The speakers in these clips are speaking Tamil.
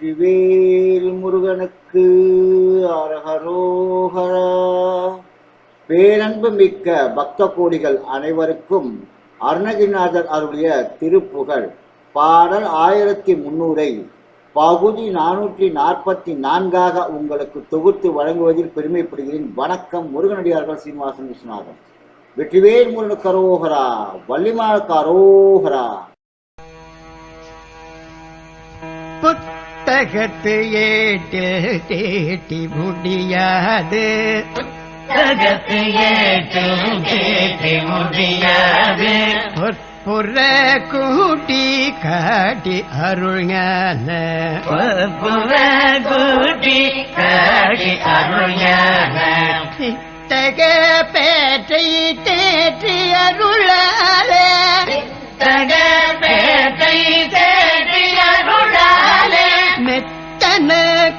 வெற்றிவேல் முருகனுக்கு அரகரோகரா பேரன்பு மிக்க பக்த கோடிகள் அனைவருக்கும் அருணகிரிநாதர் அருளிய திருப்புகழ். பாடல் ஆயிரத்தி முன்னூறை பகுதி நானூற்றி நாற்பத்தி நான்காக உங்களுக்கு தொகுத்து வழங்குவதில் பெருமைப்படுகிறேன். வணக்கம் முருகனடியார்கள் சீனிவாசன் விஸ்வநாதன். வெற்றிவேல் முருகனுக்கு அரோகரா வள்ளிமாளுக்கு அரோகரா புத்தகத்து ஏட்டில் தேட்டி முடியாது. புத்தகத்து ஏற்றும் கேட்டு முடியாது. புற கூட்டி காட்டி அருள்ஞான புற கூட்டி காடி அருள்ஞான புத்தக பேற்றை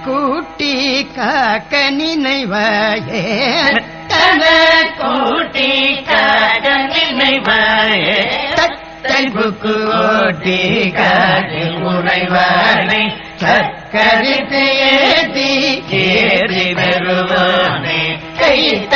கூட்டி காக்க நினைவாயே. தன கூட்டி காக்க நினைவாயே. தத்தைபுக்கு ஓட்டி காடி உறைவானை. சக்கரித்து ஏதி ஏறி வருவானே. கை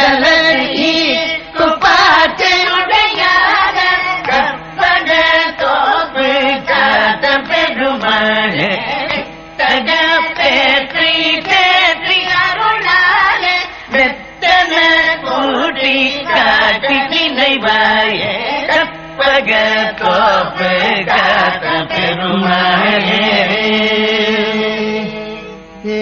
கூட்டி காட்டி நினைவாயே. கற்பக தோப்பு காத்த ஏ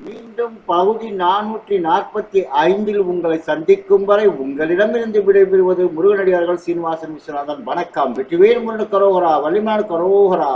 மீண்டும் பகுதி நானூற்றி நாற்பத்தி ஐந்தில் உங்களை சந்திக்கும் வரை உங்களிடமிருந்து விடைபெறுவது முருகனடியார்கள் சீனிவாசன் விஸ்வநாதன். வணக்கம். வெற்றிவேல் முருகனுக்கு கரோகரா வள்ளிமானுக்கு கரோகரா.